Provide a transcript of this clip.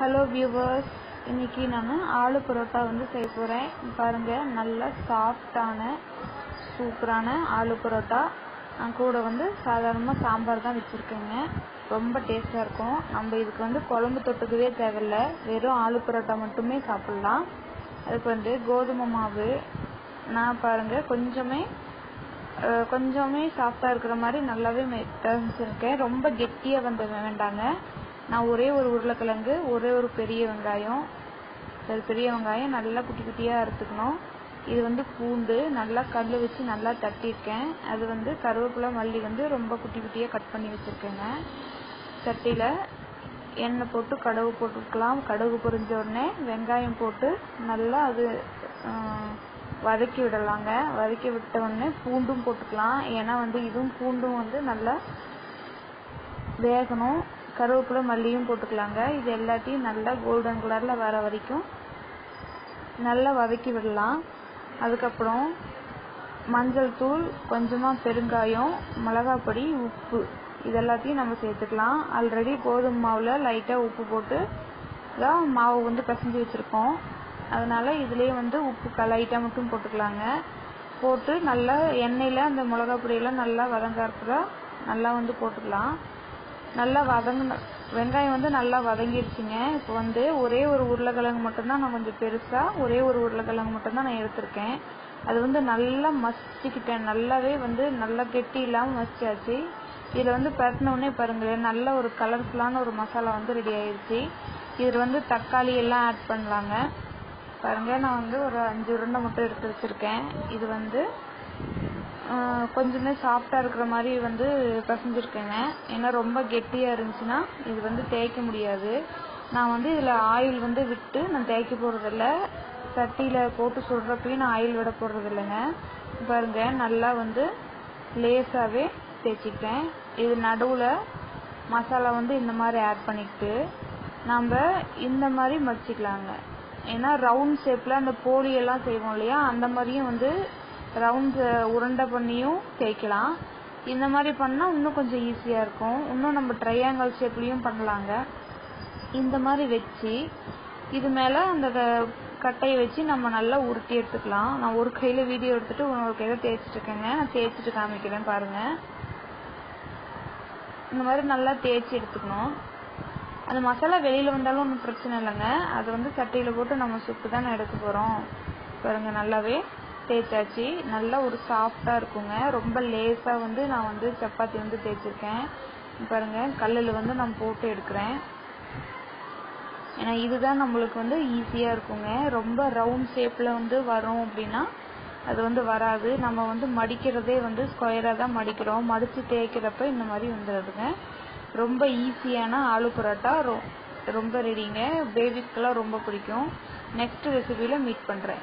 Hello viewers இன்னைக்கு நான் ஆலு பரோட்டா வந்து செய்ய போகிறேன் பாருங்கள் நல்ல சாஃப்டான சூப்பரான ஆலு பரோட்டா. நான் கூட வந்து சாதாரணமாக சாம்பார் தான் வச்சுருக்கேங்க. ரொம்ப டேஸ்ட்டாக இருக்கும். நம்ம இதுக்கு வந்து குழம்பு தொட்டுக்கவே தேவையில்ல. வெறும் ஆலு பரோட்டா மட்டுமே சாப்பிட்லாம். அதுக்கு வந்து கோதுமை மாவு. நான் பாருங்கள் கொஞ்சமே கொஞ்சமே சாஃப்டாக இருக்கிற மாதிரி நல்லாவே வச்சுருக்கேன் ரொம்ப கெட்டியாக வந்து வேண்டாங்க. நான் ஒரே ஒரு உருளைக்கிழங்கு ஒரே ஒரு பெரிய வெங்காயம். சரி பெரிய வெங்காயம் நல்லா குட்டி குட்டியாக அறுத்துக்கணும். இது வந்து பூண்டு நல்லா கல் வச்சு நல்லா தட்டியிருக்கேன். அது வந்து கருவேப்பிலை மல்லி வந்து ரொம்ப குட்டி குட்டியாக கட் பண்ணி வச்சுருக்கேங்க. சட்டியில் எண்ணெய் போட்டு கடுகு போட்டுக்கலாம். கடுகு பொரிஞ்ச உடனே வெங்காயம் போட்டு நல்லா அது வதக்கி விடலாங்க. வதக்கி விட்ட உடனே பூண்டும் போட்டுக்கலாம். ஏன்னா வந்து இதுவும் பூண்டும் வந்து நல்லா வேகணும். கருவேப்பிலை மல்லியும் போட்டுக்கலாங்க. இது எல்லாத்தையும் நல்லா கோல்டன் கலரில் வர வரைக்கும் நல்லா வதக்கி விடலாம். அதுக்கப்புறம் மஞ்சள் தூள் கொஞ்சமாக பெருங்காயம் மிளகாய் பொடி உப்பு. இது எல்லாத்தையும் நம்ம சேர்த்துக்கலாம். ஆல்ரெடி கோதுமை மாவில் லைட்டாக உப்பு போட்டு தான் மாவு வந்து பிசைஞ்சு வச்சுருக்கோம். அதனால் இதுலேயே வந்து உப்பு லைட்டாக மட்டும் போட்டுக்கலாங்க. போட்டு நல்லா எண்ணெயில் அந்த மிளகாய் பொடியெல்லாம் நல்லா வதங்கறப்ப நல்லா வந்து போட்டுக்கலாம். நல்லா வதங்கின வெங்காயம் வந்து நல்லா வதங்கிடுச்சுங்க இப்போ வந்து ஒரே ஒரு உருளைக்கிழங்கு மட்டும்தான் நான் கொஞ்சம் பெருசாக ஒரே ஒரு உருளைக்கிழங்கு மட்டும்தான் நான் எடுத்திருக்கேன். அது வந்து நல்லா மசிச்சுக்கிட்டேன். நல்லாவே வந்து நல்லா கெட்டி இல்லாமல் மசிச்சாச்சு. இதில் வந்து பரட்டினோடனே பாருங்களேன் நல்ல ஒரு கலர்ஃபுல்லான ஒரு மசாலா வந்து ரெடி ஆயிடுச்சு இதில் வந்து தக்காளி எல்லாம் ஆட் பண்ணலாங்க. பாருங்கள் நான் வந்து ஒரு அஞ்சு உருண்டை மட்டும் எடுத்து வச்சிருக்கேன். இது வந்து கொஞ்சமே சாஃப்டாக இருக்கிற மாதிரி வந்து பிசைஞ்சிருக்கேங்க. ஏன்னா ரொம்ப கெட்டியாக இருந்துச்சுன்னா இது வந்து தேய்க்க முடியாது. நான் வந்து இதில் ஆயில் வந்து விட்டு நான் தேய்க்க போகிறதில்ல சட்டியில் போட்டு சுடுறப்பையும் நான் ஆயில் விட போகிறது பாருங்க நல்லா வந்து லேசாகவே தேய்ச்சிக்கிட்டேன். இது நடுவில் மசாலா வந்து இந்த மாதிரி ஆட் பண்ணிக்கிட்டு நம்ம இந்த மாதிரி மடிச்சிக்கலாங்க. ஏன்னா ரவுண்ட் ஷேப்பில் அந்த போலியெல்லாம் செய்வோம் இல்லையா? அந்த மாதிரியும் வந்து ரவுண்ட் உருண்டை பண்ணியும் தேய்க்கலாம். இந்த மாதிரி பண்ணால் இன்னும் கொஞ்சம் ஈஸியாக இருக்கும். இன்னும் நம்ம ட்ரையாங்கல் ஷேப்லேயும் பண்ணலாங்க. இந்த மாதிரி வச்சு இது மேலே அந்த கட்டையை வச்சு நம்ம நல்லா உருட்டி எடுத்துக்கலாம். நான் ஒரு கையில் வீடியோ எடுத்துகிட்டு ஒரு கையில் தேய்ச்சிட்டு இருக்கேங்க. நான் தேய்ச்சிட்டு காமிக்கிறேன் பாருங்கள் இந்த மாதிரி நல்லா தேய்ச்சி எடுத்துக்கணும். அந்த மசாலா வெளியில் வந்தாலும் ஒன்றும் பிரச்சனை இல்லைங்க. அது வந்து சட்டையில் போட்டு நம்ம சுட்டு தானே எடுக்க போகிறோம் பாருங்கள் நல்லாவே தேய்ச்சாச்சு நல்லா ஒரு சாஃப்டாக இருக்குங்க. ரொம்ப லேஸாக வந்து நான் வந்து சப்பாத்தி வந்து தேய்ச்சிருக்கேன் பாருங்க கல்லில் வந்து நான் போட்டு எடுக்கிறேன். ஏன்னா இதுதான் நம்மளுக்கு வந்து ஈஸியாக இருக்குங்க. ரொம்ப ரவுண்ட் ஷேப்பில் வந்து வரும் அப்படின்னா அது வந்து வராது. நம்ம வந்து மடிக்கிறதே வந்து ஸ்கொயராக தான் மடிக்கிறோம். மடித்து தேய்க்கிறப்ப இந்த மாதிரி வந்துடுதுங்க ரொம்ப ஈஸியான ஆலு பரோட்டா. ரொ ரொம்ப ரெடிங்க பேபிஸ்க்கெல்லாம் ரொம்ப பிடிக்கும். நெக்ஸ்ட் ரெசிபியில் மீட் பண்ணுறேன்